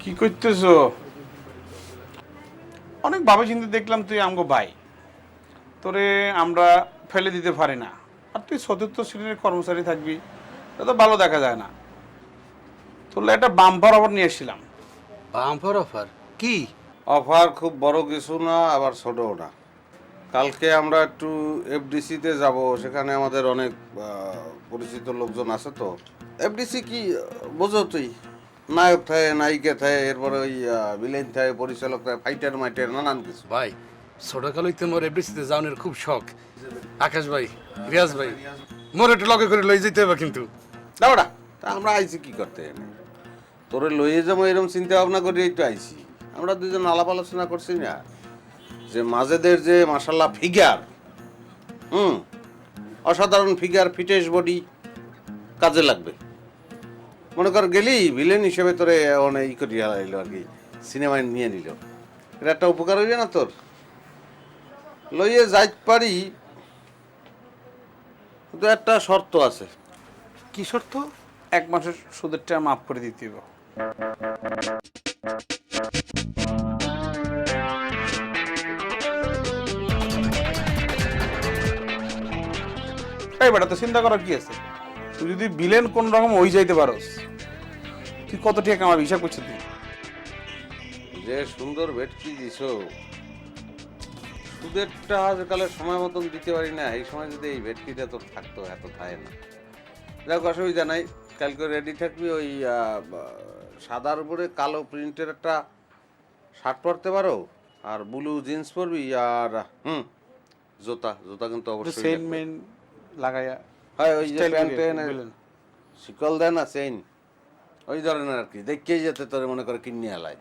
কি করতেছ? অনেক ভাবে চিন্তা দেখলাম তুই আমগো ভাই। তোরে আমরা ফেলে দিতে পারি না। আর তুই চতুর্থ শ্রেণির কর্মচারী থাকবি এটা তো ভালো দেখা যায় না। তোর একটা বাম্পার অফার নিয়ে এসেছিলাম। বাম্পার অফার কি? অফার খুব বড় কিছু না আবার ছোটও না। কালকে আমরা একটু এফডিসিতে যাব সেখানে আমাদের অনেক পরিচিত লোকজন আছে তো। এফডিসি কি বোঝো তুই। নায়ক থাকে নায়িকা থাকে এরপরে ওই ভিলেন থাকে পরিচালক থাকে ফাইটার মাইটার নানান কিছু। ভাই ছোটকালই তো মোর এফডিসিতে যাওয়ার খুব শখ। আকাশ ভাই রিয়াজ ভাই মোর একটু লগে করে লই যেতে হবে কিন্তু। দাওড়া তা আমরা আইছি কি করতে তোরে লইয়ে যাব এরকম চিন্তা ভাবনা করে একটু আইছি। আমরা দুজন আলাপ আলোচনা করছি না। যে মাঝেদের যে মাসাল্লাহ ফিগার হুম অসাধারণ ফিগার ফিটেস বডি কাজে লাগবে। মনে কর গেলি ভিলেন হিসেবে তোরে অনেক ই করিয়া এলো আর কি সিনেমায় নিয়ে নিল। এটা একটা উপকার হইবে না তোর? লইয়ে যাইতে পারি, কিন্তু একটা শর্ত আছে। কি শর্ত? এক মাসের সুদের টাকা মাফ করে দিতে হবে এই বেটা, তো চিন্তা করার কি আছে? তুই যদি বিলেন কোন রকম ওই যাইতে পারোস তুই কত টাকা আমার হিসাব করছিস তুই। যে সুন্দর ভেটকি দিছো? সুদেরটা আজকালে সময় মতন দিতে পারি না। এই সময় যদি এই ভেটকিটা তোর থাকতো এত থাকে না। যাক অসুবিধা নাই। কালকে রেডি থাকবি ওই সাদার উপরে কালো প্রিন্টের একটা শার্ট পরতে পারো আর ব্লু জিন্স পরবি আর হুম জুতা। জুতা কিন্তু অবশ্যই সেন লাগবে। মেন লাগাইয়া হয় ওই যে প্যান্টে। শিকল দেয় না চেইন ওই ধরনের আর কি দেখেই যেতে তোর মনে করে কিনে আলায়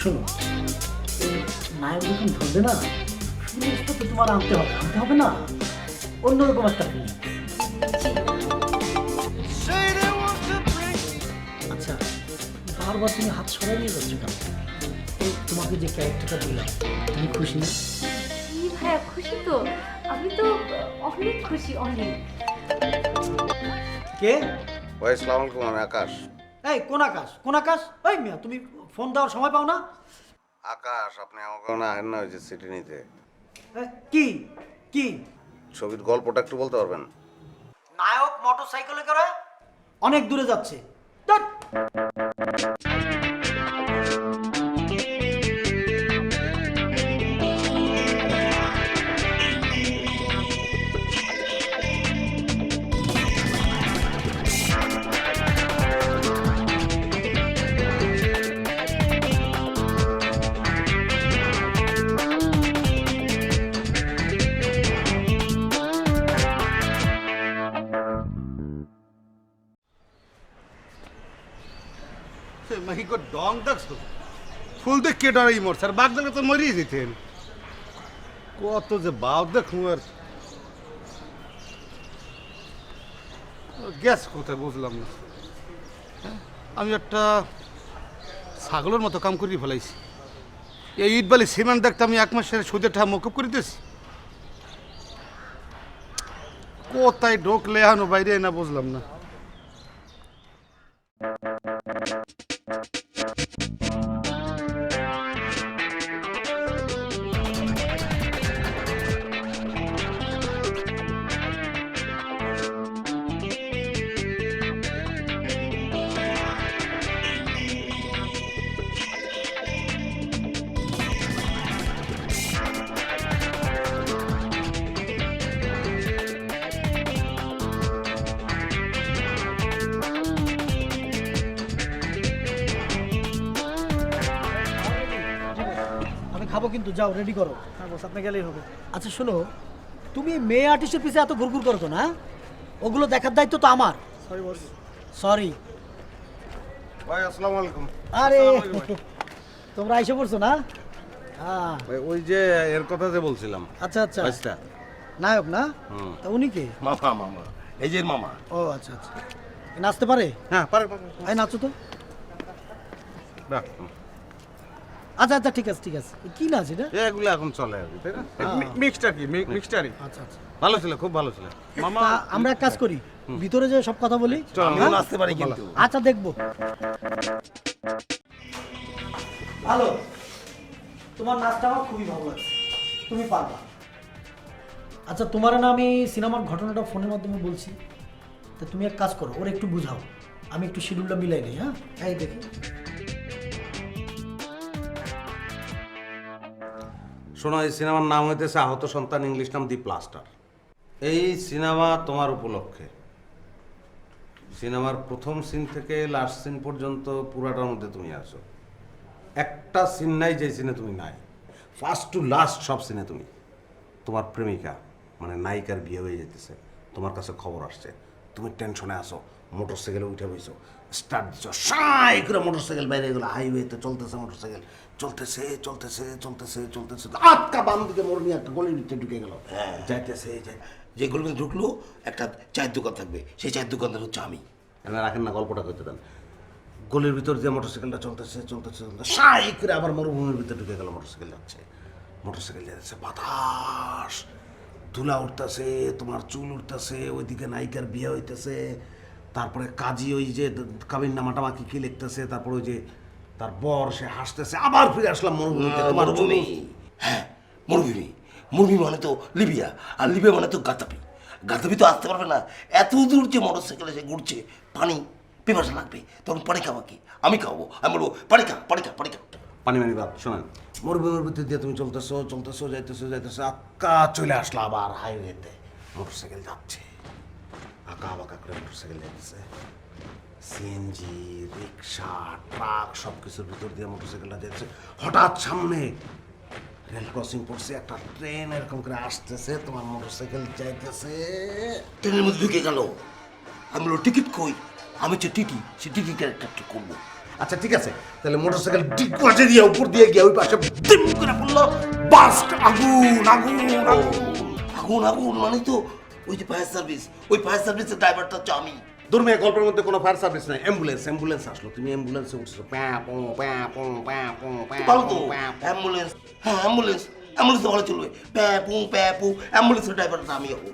শোনো নায়ক যখন ধরবে না তোমার আনতে হবে আনতে হবে না। অন্যরকম একটা ফিলিং বারবার তুমি হাত সরাই নিয়ে যাচ্ছ কেন? এই তোমাকে যে ক্যারেক্টারটা দিলাম তুমি খুশি না? খুশি তো। আমি তো অনেক খুশি অনেক। কে? আমি আকাশ। এই কোন আকাশ? কোন আকাশ? ওই মিয়া তুমি ফোন দেওয়ার সময় পাও না? আকাশ আপনি আমাকে না আহেন না ওই যে সিটি নিতে। এই, কি? কি? ছবির গল্পটা একটু বলতে পারবেন? নায়ক মোটর সাইকেলে করে অনেক দূরে যাচ্ছে। Dot. মাহিকো ডং দেখছ? ফুল দেখ কে ডরাই মরছে, আর বাঘ দেখলে তো মরিয়ে যেতেন কত যে বাঘ দেখুন আর। গ্যাস কোথায় বুঝলাম না? আমি একটা ছাগলের মতো কাম করিয়ে ফেলাইছি। এই ইট বালি সিমেন্ট দেখতে আমি এক মাসের সুদের টাকা মকুব করিতেছি কোথায় ঢোকলে আনো বাইরে না বুঝলাম না। খাব কিন্তু যাও রেডি করো। হ্যাঁ বস আপনি গেলেই হবে। আচ্ছা শোনো তুমি মেয়ে আর্টিস্টের পিছে এত ঘুরঘুর করো তো না? ওগুলো দেখার দায়িত্ব তো আমার। সরি বস সরি ভাই আসসালামু আলাইকুম। আরে তোমরা এসে পড়ছো না? হ্যাঁ। ওই যে এর কথা যে বলছিলাম আচ্ছা আচ্ছা। আচ্ছা নায়ক না? হুম। তা উনি কে? মামা মামা। এই যে মামা। ও আচ্ছা আচ্ছা। নাচতে পারে? হ্যাঁ পারে পারে। এই নাচো তো। রাখতাম আচ্ছা আচ্ছা ঠিক আছে ঠিক আছে। কি না আছে এগুলো এখন চলে আর কি, তাই না? মিক্সড কি? আচ্ছা আচ্ছা। ভালো ছিল খুব ভালো ছিল। মামা আমরা এক কাজ করি ভিতরে যে সব কথা বলি আমিও নাচতে পারি কিন্তু। আচ্ছা দেখব। ভালো তোমার নাচটা আমার খুবই ভালো লাগছে। তুমি পারবা। আচ্ছা তোমার না আমি সিনেমার ঘটনাটা ফোনের মাধ্যমে বলছি। তা তুমি এক কাজ করো ওর একটু বুঝাও। আমি একটু শিডিউলটা মিলাই নিই হ্যাঁ? এই দেখি। শোনো, এই সিনেমার নাম হইতেছে আহত সন্তান, ইংলিশ নাম দি প্লাস্টার। এই সিনেমা তোমার উপলক্ষে। সিনেমার প্রথম সিন থেকে লাস্ট সিন পর্যন্ত পুরাটার মধ্যে তুমি আছো। একটা সিন নাই যে সিনে তুমি নাই। ফার্স্ট টু লাস্ট সব সিনে তুমি। তোমার প্রেমিকা মানে নায়িকার বিয়ে হয়ে যেতেছে তোমার কাছে খবর আসছে। তুমি টেনশনে আসো মোটর সাইকেলে উঠে বইছো। স্টার্ট দিছো সাই করে মোটর সাইকেল বাইরে গেলো। হাইওয়েতে চলতেছে মোটরসাইকেল। চলতেছে চলতেছে চলতেছে চলতেছে। আটকা বাম দিকে মোড় নিয়ে একটা গলির ভিতরে ঢুকে গেল। যাইতেছে যাই যে গলিতে ঢুকলো একটা চায়ের দোকান থাকবে। সেই চায়ের দোকানদার হচ্ছে আমি। রাখেন না গল্পটা করতে দেন। গলির ভিতর দিয়ে মোটরসাইকেলটা চলতেছে চলতেছে চলতেছে সাই করে আবার মরুভূমির ভিতরে ঢুকে গেল মোটরসাইকেল যাচ্ছে। মোটরসাইকেল যাচ্ছে বাতাস। ধুলা উঠতেছে তোমার চুল উঠতেছে ওইদিকে নায়িকার বিয়ে হইতেছে। তারপরে কাজী ওই যে কাবিন নামাটা মাকি কি লিখতেছে তারপরে ওই যে তার বর সে হাসতেছে আবার ফিরে আসলাম মরুভূমিতে। তোমার মরুভূমি। হ্যাঁ মরুভূমি। মরুভূমি মানে তো লিবিয়া আর লিবিয়া মানে তো গাতাপি। গাতাপি তো আসতে পারবে না। এত দূর যে মোটর সাইকেলে সে ঘুরছে পানি পিপাসা লাগবে। তখন পানি খাওয়া কি? আমি খাব। আমি বলব পানি খা পানি খা পানি খা। পানি মানি বাদ শোনেন। মরুভূমির ভিতর দিয়ে তুমি চলতেছো চলতেছো যাইতেছো যাইতেছো আক্কা চলে আসলো আবার হাইওয়েতে মোটরসাইকেল যাচ্ছে। আঁকা বাঁকা করে মোটরসাইকেল যাচ্ছে সিএনজি রিক্সা ট্রাক সব কিছুর ভিতর দিয়ে মোটরসাইকেলটা যাচ্ছে হঠাৎ সামনে রেল ক্রসিং পড়ছে, একটা ট্রেন এরকম করে আসতেছে, তোমার মোটরসাইকেল যাইতেছে। ট্রেনের মধ্যে ঢুকে গেল। আমি বলব টিকিট কই? আমি হচ্ছে টিটি, সে টিটি ক্যারেক্টারটা করব। আচ্ছা ঠিক আছে। তাহলে মোটরসাইকেল ঠিক পাশে দিয়ে, উপর দিয়ে গিয়ে ওই পাশে করে পড়ল। বাস আগুন আগুন আগুন আগুন আগুন মানে তো ওই যে ফায়ার সার্ভিস ওই ফায়ার সার্ভিসের ড্রাইভারটা হচ্ছে আমি। দুর্মে গল্পের মধ্যে কোনো ফায়ার সার্ভিস নাই। অ্যাম্বুলেন্স অ্যাম্বুলেন্স আসলো। তুমি অ্যাম্বুলেন্সে উঠছো। প্যাঁ পো প্যাঁ পো প্যাঁ পো প্যাঁ ভালো তো। অ্যাম্বুলেন্স হ্যাঁ অ্যাম্বুলেন্স অ্যাম্বুলেন্স ভালো চলবে। প্যাপু প্যাপু অ্যাম্বুলেন্সের ড্রাইভারটা আমি হব।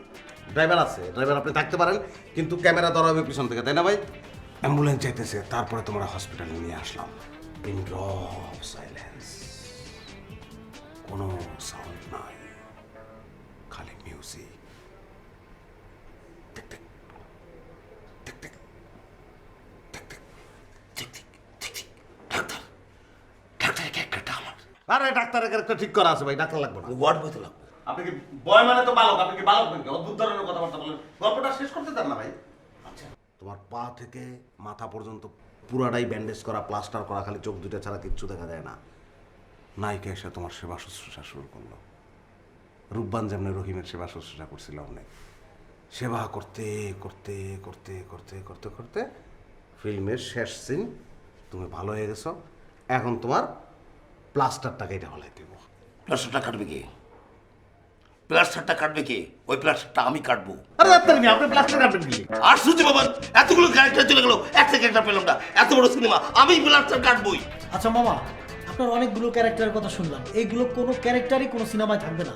ড্রাইভার আছে। ড্রাইভার আপনি থাকতে পারেন কিন্তু ক্যামেরা ধরা হবে পিছন থেকে তাই না ভাই? অ্যাম্বুলেন্স চাইতেছে তারপরে তোমরা হসপিটালে নিয়ে আসলাম। পিন ড্রপ সাইলেন্স কোনো সাউন্ড নাই খালি music tick tick tick tick tick tick ঠিক ঠিক ঠিক ঠিক ডাক্তার ডাক্তারের ক্যারেক্টারটা আমার আরে ডাক্তারের ক্যারেক্টার ঠিক করা আছে ভাই ডাক্তার লাগবে না। ওয়ার্ড বইতে লাগবো। আপনি কি বয় মানে তো বালক আপনি কি বালক নাকি? অদ্ভুত ধরনের কথাবার্তা বলেন। গল্পটা শেষ করতে দেন না ভাই। আচ্ছা। তোমার পা থেকে মাথা পর্যন্ত পুরাটাই ব্যান্ডেজ করা প্লাস্টার করা খালি চোখ দুটো ছাড়া কিচ্ছু দেখা যায় না। নায়িকা এসে তোমার সেবা শুশ্রূষা শুরু করল। রূপবান যেমনি রহিমের সেবা শুশ্রূষা করছিল অনেক। সেবা করতে করতে করতে করতে করতে করতে ফিল্মের শেষ সিন তুমি ভালো হয়ে গেছো। এখন তোমার প্লাস্টারটাকে এটা হলাই দেবো। প্লাস্টারটা কাটবে কে? প্লাস্টারটা কাটবে কে? ওই প্লাস্টারটা আমি কাটবো। আরে আপনার কি আপনি প্লাস্টার কাটবেন কি? আর শুনছি বাবা এতগুলো ক্যারেক্টার চলে গেল একটা ক্যারেক্টার পেলাম না। এত বড় সিনেমা আমি প্লাস্টার কাটবই। আচ্ছা মামা আপনার অনেকগুলো ক্যারেক্টারের কথা শুনলাম। এইগুলো কোনো ক্যারেক্টারই কোনো সিনেমায় থাকবে না।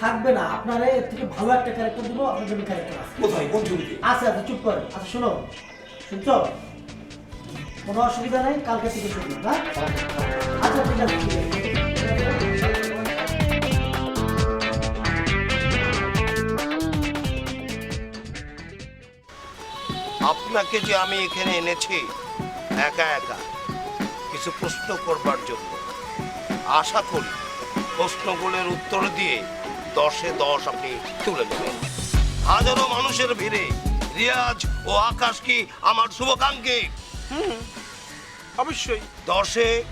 থাকবে না। আপনারা এর থেকে ভালো একটা ক্যারেক্টার দিব আপনার জন্য ক্যারেক্টার আছে। কোথায়? কোন ছবিতে? আচ্ছা আচ্ছা চুপ করেন আচ্ছা শোনো। শুনছো? কোনো অসুবিধা নেই কালকে থেকে শুনব না আচ্ছা ঠিক আছে ঠিক আছে। আপনাকে যে আমি এখানে এনেছি একা একা কিছু প্রশ্ন করবার জন্য। আশা করি প্রশ্নগুলোর উত্তর দিয়ে দশে দশ আপনি তুলে নেবেন। হাজারো মানুষের ভিড়ে রিয়াজ ও আকাশ কি আমার শুভকাঙ্ক্ষী? অবশ্যই। দশে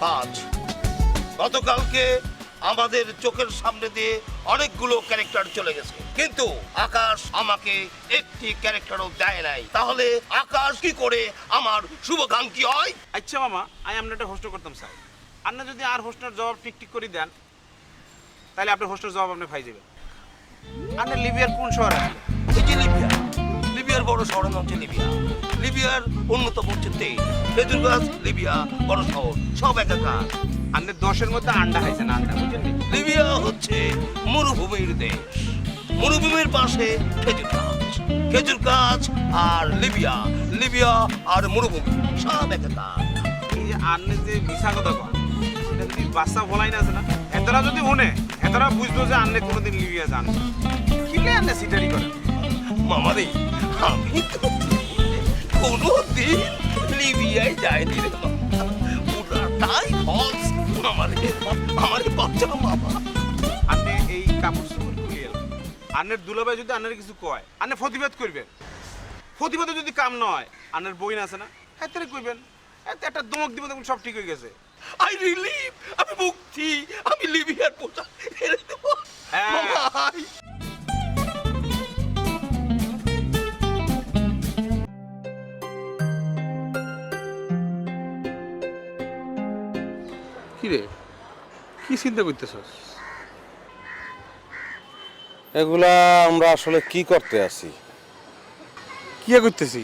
পাঁচ। গতকালকে আমাদের চোখের সামনে দিয়ে অনেকগুলো ক্যারেক্টার চলে গেছে। কিন্তু আকাশ আমাকে একটি ক্যারেক্টারও দেয় নাই। তাহলে আকাশ কি করে আমার শুভকাঙ্ক্ষী হয়? আচ্ছা মামা আমি আপনার একটা হোস্ট করতাম স্যার। আপনি যদি আর হোস্টের জবাব টিক টিক করে দেন তাহলে আপনার হোস্টের জবাব আপনি পাই যাবেন। আপনি লিবিয়ার কোন শহরে? লিবিয়া। লিবিয়ার বড় শহরের নাম হচ্ছে লিবিয়া। লিবিয়ার অন্যতম হচ্ছে তেল খেজুর গাছ লিবিয়া বড় শহর সব একাকার। আপনি দশের মধ্যে আন্ডা খাইছেন আন্ডা বুঝলেন লিবিয়া হচ্ছে মরুভূমির দেশ। মরুভূমির পাশে খেজুর গাছ খেজুর গাছ আর লিবিয়া। লিবিয়া আর মরুভূমি সব একাকার। এই যে আন্নে যে মিশা কথা কন এটা যদি বাচ্চা বলাই না আছে না এতরা যদি মনে এতরা বুঝলো যে আন্নে কোনোদিন লিবিয়া যান কিলে আন্নে সিটারি করেন মামারে আমি তো কোনো দিন লিবিয়ায় যাইনি রে বাবা। পুরাটাই ফলস আমারে আমারে বাচ্চা মামা আন্নে এই কাপড় চোপড় খুলে এলো। আন্নের দুলাভাই যদি আন্নের কিছু কয় আন্নে প্রতিবাদ করবেন। প্রতিবাদে যদি কাম নয় আন্নের বই আছে না? হ্যাঁ কইবেন। একটা দমক দিব দেখুন সব ঠিক হয়ে গেছে। আই রিলিভ আমি মুক্তি আমি লিবিয়ার পোশাক ছেড়ে দেবো হ্যাঁ। ভাই কি কি চিন্তা করতেছস? এগুলা আমরা আসলে কি করতে আছি? কি করতেছি?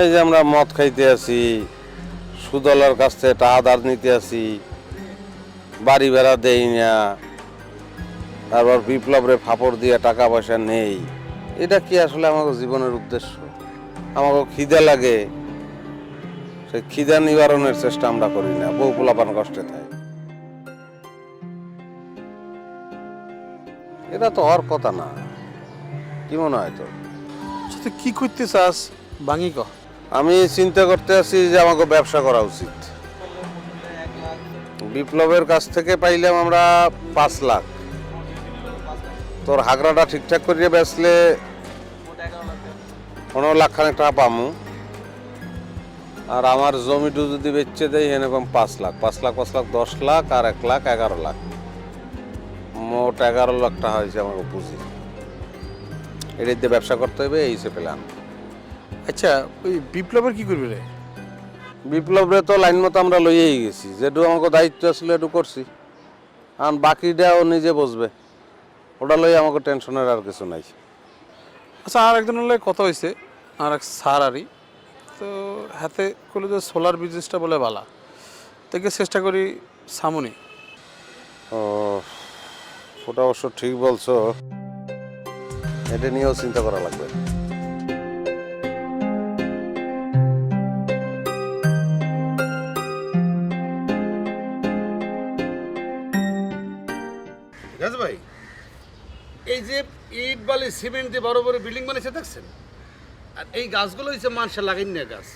এই যে আমরা মদ খাইতে আছি সুদলার কাছ থেকে টাকা ধার নিতে আছি বাড়ি বেড়া দেই না তারপর বিপ্লবরে ফাপড় দিয়ে টাকা পয়সা নেই। এটা কি আসলে আমাকে জীবনের উদ্দেশ্য? আমাকে খিদে লাগে। সেই খিদা নিবারণের চেষ্টা আমরা করি না বউ পোলাপান কষ্টে থাকে। এটা তো হওয়ার কথা না। কি মনে হয় তোর? তুই কি করতে চাস? বাঙি ক। আমি চিন্তা করতে আছি যে আমাকে ব্যবসা করা উচিত। বিপ্লবের কাছ থেকে পাইলাম আমরা পাঁচ লাখ। তোর হাগরাটা ঠিকঠাক করিয়ে বেচলে পনেরো লাখ খানেক টাকা পামু। আর আমার জমিটু যদি বেচে দেয় এরকম পাঁচ লাখ। পাঁচ লাখ পাঁচ লাখ দশ লাখ আর এক লাখ এগারো লাখ। মোট এগারো লাখ টাকা হয়েছে আমাকে পুঁজি এটাই দিয়ে ব্যবসা করতে হবে এই সে প্ল্যান আচ্ছা ওই বিপ্লবের কি করবি রে? বিপ্লবরে তো লাইন মতো আমরা লইয়েই গেছি। যেটু আমাকে দায়িত্ব ছিল একটু করছি। আর বাকিটা ও নিজে বসবে। ওটা লই আমাকে টেনশনের আর কিছু নাই। আচ্ছা আর একজন হলে কথা হয়েছে আর এক স্যার আরই তো হাতে করল যে সোলার বিজনেসটা বলে বালা। থেকে চেষ্টা করি সামনে। ও ওটা অবশ্য ঠিক বলছো। এটা নিয়েও চিন্তা করা লাগবে। রাজ ভাই? এই যে ইট বালি, সিমেন্ট দিয়ে বড় বড় বিল্ডিং বানিয়েছে, দেখছেন? আর এই গাছগুলো হচ্ছে মানুষের লাগাই না গাছ।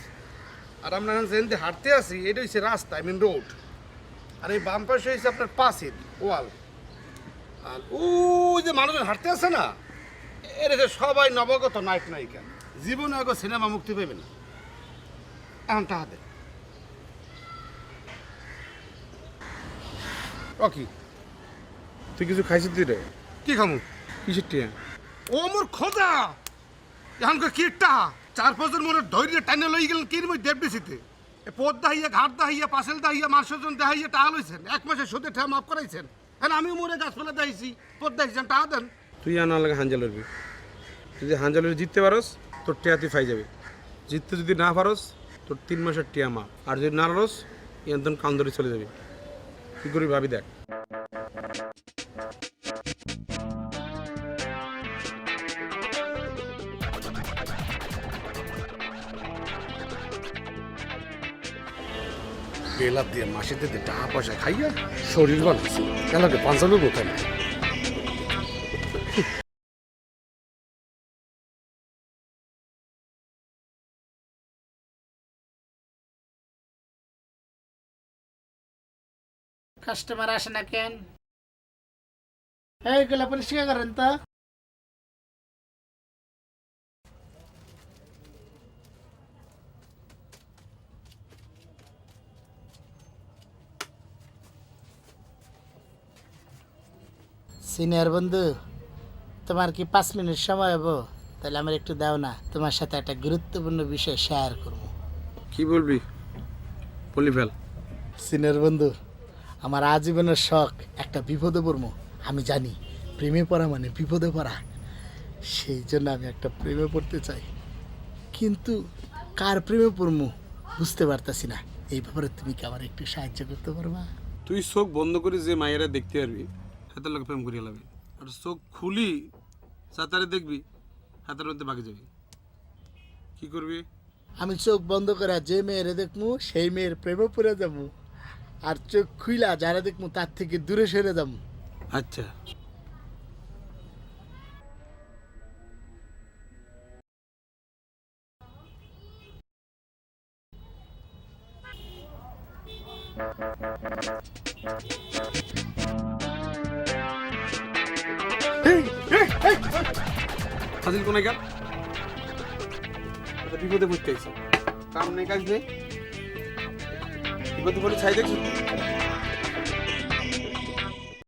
আর আমরা যেখানে হাঁটতে আছি, এটা হচ্ছে রাস্তা আই মিন রোড আর এই বাম পাশে হচ্ছে আপনার পাশের ওয়াল। আর ওই যে মানুষজন হাঁটতে আছে না, এর সবাই নবগত নায়ক নায়িকা। জীবনে আগে সিনেমা মুক্তি পাবে না। এখন দে রকি, তুই কিছু খাইছিস তুই রে? কি খামু? কিসের টিয়া? ও মোর খোদা! এখনকার কিটটা চার পাঁচজন মনে ধৈর্য টাইনে লই গেলেন কির মই দেব দিছিতে? এ পদ দাহিয়া, ঘাট দাহিয়া, পাশেল দাহিয়া মার্শজন দাহিয়া টাকা লইছেন। এক মাসে সুদে ঠেয়া মাফ করাইছেন। হ্যাঁ আমি মোরে গাছপালা দাইছি পদ দাইছেন টাকা দেন। তুই আনা লাগে হাঞ্জা লড়বি যদি হাঞ্জা লড়ি জিততে পারস, তোর টিয়া তুই ফাই যাবে জিততে যদি না পারস, তোর তিন মাসের টিয়া মা আর যদি না পারস ইয়ান তখন কান ধরে চলে যাবে। কি করি ভাবি দেখ। বেলা দিয়ে মাসিতে দিয়ে টাকা পয়সা খাইয়া শরীর বানাইছে এলাকে পাঁচালো কোথায় কাস্টমার আসে না কেন এইগুলা পরিষ্কার করেন তো সিনিয়র বন্ধু তোমার কি পাঁচ মিনিট সময় হব? তাহলে আমার একটু দাও না তোমার সাথে একটা গুরুত্বপূর্ণ বিষয় শেয়ার করব। কি বলবি? বলি ফেল। সিনিয়র বন্ধু আমার আজীবনের শখ একটা বিপদে পড়ব আমি জানি প্রেমে পড়া মানে বিপদে পড়া। সেই জন্য আমি একটা প্রেমে পড়তে চাই। কিন্তু কার প্রেমে পড়ব বুঝতে পারতাছি না। এই ব্যাপারে তুমি কি আমার একটু সাহায্য করতে পারবা? তুই চোখ বন্ধ করে যে মায়েরা দেখতে পারবি হাতের লোক প্রেম করিয়া লাগবে আর চোখ খুলি সাঁতারে দেখবি হাতের মধ্যে বাকি যাবি। কি করবি? আমি চোখ বন্ধ করে যে মেয়েরে দেখমু সেই মেয়ের প্রেমে পড়ে যাব। আর চোখ খুইলা যারা দেখমু তার থেকে দূরে সরে যাব। আচ্ছা। ফাজিল কোনে গেল? বিপদে পড়তে আইছে। কাম নেই কাজ নেই। বিপদে পড়ে ছাই দেখছিস